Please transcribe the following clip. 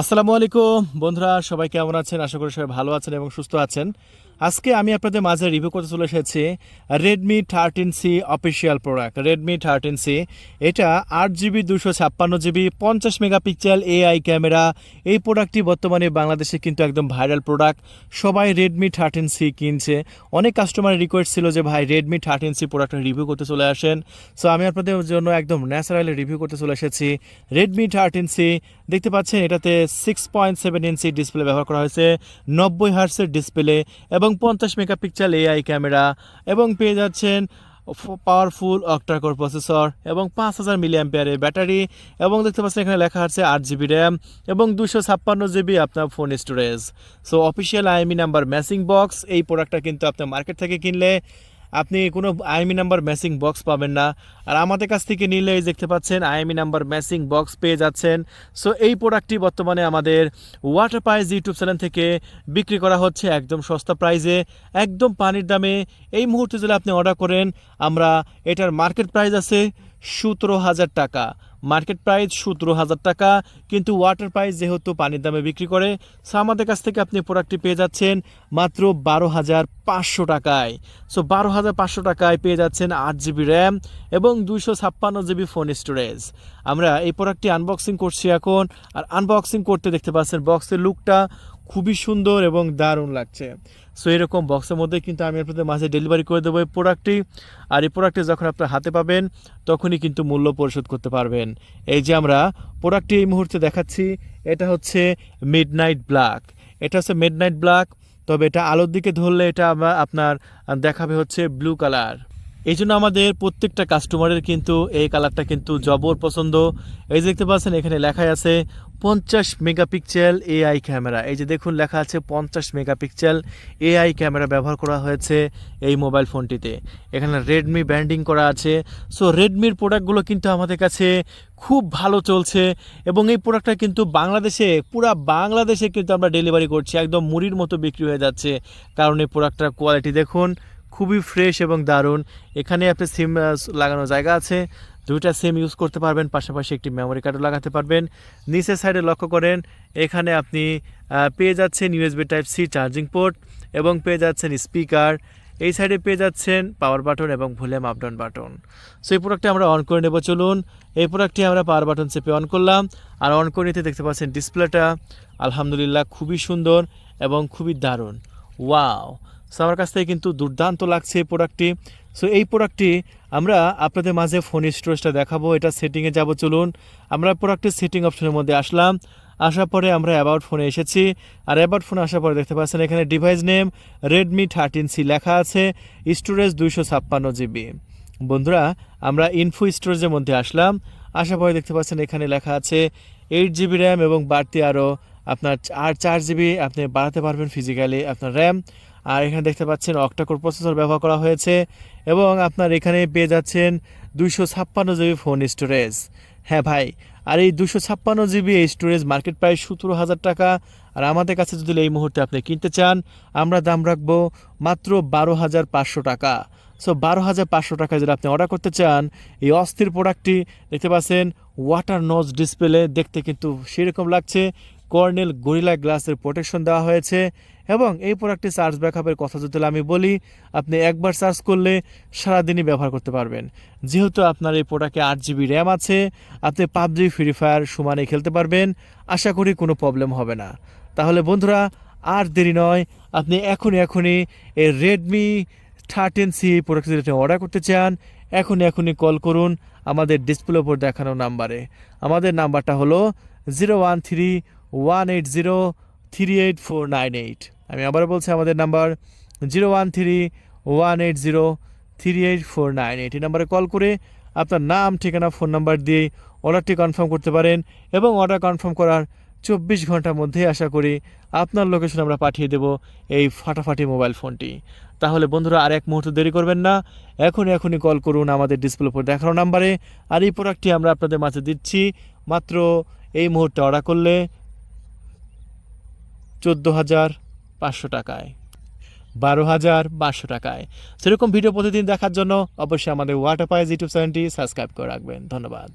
আসসালামু আলাইকুম। বন্ধুরা, সবাই কেমন আছেন? আশা করি সবাই ভালো আছেন এবং সুস্থ আছেন। আজকে আমি আপনাদের মাঝে রিভিউ করতে চলে এসেছি Redmi thirteen C official product Redmi thirteen C এটা আট জিবি দুশো ছাপ্পান্ন জিবি পঞ্চাশ মেগাপিক্সেল এআই ক্যামেরা। এই প্রোডাক্টটি বর্তমানে বাংলাদেশে কিন্তু একদম ভাইরাল প্রোডাক্ট সবাই রেডমি থার্টিন সি কিনছে। অনেক কাস্টমারের রিকোয়েস্ট ছিল যে, ভাই রেডমি থার্টিন সি প্রোডাক্টের রিভিউ করতে চলে আসেন। সো আমি আপনাদের জন্য একদম ন্যাচারালি রিভিউ করতে চলে এসেছি রেডমি থার্টিন সি দেখতে পাচ্ছেন, এটাতে six point seven inch display ব্যবহার করা হয়েছে, নব্বই হার্সের ডিসপ্লে এবং পঞ্চাশ মেগাপিক্সেল এআই ক্যামেরা এবং পেয়ে যাচ্ছেন পাওয়ারফুল অক্টাকোর প্রসেসর এবং পাঁচ হাজার মিলি অ্যাম্পিয়ারের ব্যাটারি এবং দেখতে পাচ্ছেন এখানে লেখা আছে আট জিবি র্যাম এবং দুশো ছাপ্পান্ন জিবি আপনার phone storage so official IME number matching box এই প্রোডাক্টটা কিন্তু আপনার মার্কেট থেকে কিনলে আপনি কোনো আইএমই নাম্বার ম্যাসিং বক্স পাবেন না। আর আমাদের কাছ থেকে নিলে দেখতে পাচ্ছেন আইএমই নাম্বার ম্যাসিং বক্স পেয়ে যাচ্ছেন। সো এই প্রোডাক্টটি বর্তমানে আমাদের ওয়াটার প্রাইজ ইউটিউব চ্যানেল থেকে বিক্রি করা হচ্ছে একদম সস্তা প্রাইজে একদম পানির দামে। এই মুহূর্তে যদি আপনি অর্ডার করেন, আমরা এটার মার্কেট প্রাইস আছে সতেরো হাজার টাকা। মার্কেট প্রাইস সতেরো হাজার টাকা, কিন্তু ওয়াটার প্রাইস যেহেতু পানির দামে বিক্রি করে সো আমাদের কাছ থেকে আপনি প্রোডাক্টটি পেয়ে যাচ্ছেন মাত্র বারো হাজার পাঁচশো টাকায়। সো বারো হাজার পাঁচশো টাকায় পেয়ে যাচ্ছেন আট জিবি র্যাম এবং দুইশো ছাপ্পান্ন জিবি ফোন স্টোরেজ। আমরা এই প্রোডাক্টটি আনবক্সিং করছি এখন, আর আনবক্সিং করতে দেখতে পাচ্ছেন বক্সের লুকটা খুবই সুন্দর এবং দারুণ লাগছে। সো এরকম বক্সের মধ্যে কিন্তু আমি আপনাদের মাঝে ডেলিভারি করে দেবো এই প্রোডাক্টটি আর এই প্রোডাক্টটি যখন আপনার হাতে পাবেন, তখনই কিন্তু মূল্য পরিশোধ করতে পারবেন। এই যে আমরা প্রোডাক্টটি এই মুহূর্তে দেখাচ্ছি, এটা হচ্ছে মিড নাইট ব্ল্যাক এটা হচ্ছে মিড নাইট ব্ল্যাক তবে এটা আলোর দিকে ধরলে এটা আপনার দেখাবে হচ্ছে ব্লু কালার এই জন্য আমাদের প্রত্যেকটা কাস্টমারের কিন্তু এই কালারটা কিন্তু জবর পছন্দ। এই যে দেখতে পাচ্ছেন, এখানে লেখাই আছে পঞ্চাশ মেগাপিক্সেল এআই ক্যামেরা এই যে দেখুন, লেখা আছে পঞ্চাশ মেগাপিক্সেল এআই ক্যামেরা ব্যবহার করা হয়েছে এই মোবাইল ফোনটিতে এখানে রেডমি ব্র্যান্ডিং করা আছে। সো রেডমির প্রোডাক্টগুলো কিন্তু আমাদের কাছে খুব ভালো চলছে এবং এই প্রোডাক্টটা কিন্তু বাংলাদেশে, পুরা বাংলাদেশে কিন্তু আমরা ডেলিভারি করছি। একদম মুড়ির মতো বিক্রি হয়ে যাচ্ছে। কারণ এই প্রোডাক্টটার কোয়ালিটি দেখুন খুবই ফ্রেশ এবং দারুণ। এখানে আপনি সিম লাগানোর জায়গা আছে। দুইটা সিম ইউজ করতে পারবেন, পাশাপাশি একটি মেমোরি কার্ডও লাগাতে পারবেন। নিচের সাইডে লক্ষ্য করেন, এখানে আপনি পেয়ে যাচ্ছেন USB type C charging port এবং পেয়ে যাচ্ছেন স্পিকার এই সাইডে পেয়ে যাচ্ছেন পাওয়ার বাটন এবং volume up down button so এই প্রোডাক্টটি আমরা অন করে নেব, চলুন। এই প্রোডাক্টটি আমরা পাওয়ার বাটন চেপে অন করলাম। আর অন করে নিতে দেখতে পাচ্ছেন ডিসপ্লেটা আলহামদুলিল্লাহ, খুবই সুন্দর এবং খুবই দারুণ। ওয়াও সো আমার কাছ থেকে কিন্তু দুর্দান্ত লাগছে এই প্রোডাক্টটি সো এই প্রোডাক্টটি আমরা আপনাদের মাঝে ফোন স্টোরেজটা দেখাবো। এটা সেটিংয়ে যাব, চলুন। আমরা প্রোডাক্টের সেটিং অপশনের মধ্যে আসলাম। আসার পরে আমরা অ্যাবাউট ফোনে এসেছি। আর অ্যাবাউট ফোনে আসার পরে দেখতে পাচ্ছেন, এখানে device name Redmi thirteen C লেখা আছে। স্টোরেজ দুইশো ছাপ্পান্ন জিবি বন্ধুরা, আমরা ইনফো স্টোরেজের মধ্যে আসলাম। আসার পরে দেখতে পাচ্ছেন, এখানে লেখা আছে এইট জিবি র্যাম এবং বাড়তি আরও আপনার আর চার জিবি আপনি বাড়াতে পারবেন ফিজিক্যালি আপনার র্যাম আর এখানে দেখতে পাচ্ছেন অক্টাকোর প্রসেসর ব্যবহার করা হয়েছে এবং আপনার এখানে পেয়ে যাচ্ছেন দুইশো ছাপ্পান্ন জিবি ফোন স্টোরেজ। হ্যাঁ ভাই, আর এই দুশো ছাপ্পান্ন জিবি এই স্টোরেজ মার্কেট প্রাইস সতেরো হাজার টাকা। আর আমাদের কাছে যদি এই মুহূর্তে আপনি কিনতে চান, আমরা দাম রাখব মাত্র বারো হাজার পাঁচশো টাকা। সো বারো হাজার পাঁচশো টাকা যদি আপনি অর্ডার করতে চান, এই অস্থির প্রোডাক্টটি দেখতে পাচ্ছেন ওয়াটার নজ ডিসপ্লে দেখতে কিন্তু সেরকম লাগছে। কর্নেল গরিলা গ্লাসের প্রোটেকশন দেওয়া হয়েছে। এবং এই প্রোডাক্টটি চার্জ ব্যাকআপের কথা যদি আমি বলি, আপনি একবার চার্জ করলে সারাদিনই ব্যবহার করতে পারবেন। যেহেতু আপনার এই প্রোডাক্টে আট জিবি র্যাম আছে, আপনি পাবজি ফ্রি ফায়ার সমানে খেলতে পারবেন, আশা করি কোনো প্রবলেম হবে না। তাহলে বন্ধুরা, আর দেরি নয়, আপনি এখনই এখনই এই রেডমি থার্টিন সি প্রোডাক্ট যদি অর্ডার করতে চান, এখনই এখনই কল করুন আমাদের ডিসপ্লে ওপর দেখানো নাম্বারে আমাদের নাম্বারটা হলো zero one three one eight zero three eight four nine eight আমি আবার বলছি, আমাদের number zero one three one eight zero three eight four nine. Eight এই নাম্বারে কল করে আপনার নাম, ঠিকানা, ফোন নাম্বার দিয়ে অর্ডারটি কনফার্ম করতে পারেন এবং অর্ডার কনফার্ম করার চব্বিশ ঘণ্টার মধ্যে আশা করি আপনার লোকেশন আমরা পাঠিয়ে দেব এই ফাটাফাটি মোবাইল ফোনটি। তাহলে বন্ধুরা, আর এক মুহূর্ত দেরি করবেন না। এখনই এখনই কল করুন আমাদের ডিসপ্লে উপর দেখানো নাম্বারে। আর এই প্রোডাক্টটি আমরা আপনাদের মাঝে দিচ্ছি, মাত্র এই মুহূর্তে অর্ডার করলে চোদ্দ হাজার পাঁচশো টাকায়। বারো হাজার পাঁচশো টাকায়। সেরকম ভিডিও প্রতিদিন দেখার জন্য অবশ্যই আমাদের ওয়াটার পাইজ ইউটিউব চ্যানেলটি সাবস্ক্রাইব করে রাখবেন। ধন্যবাদ।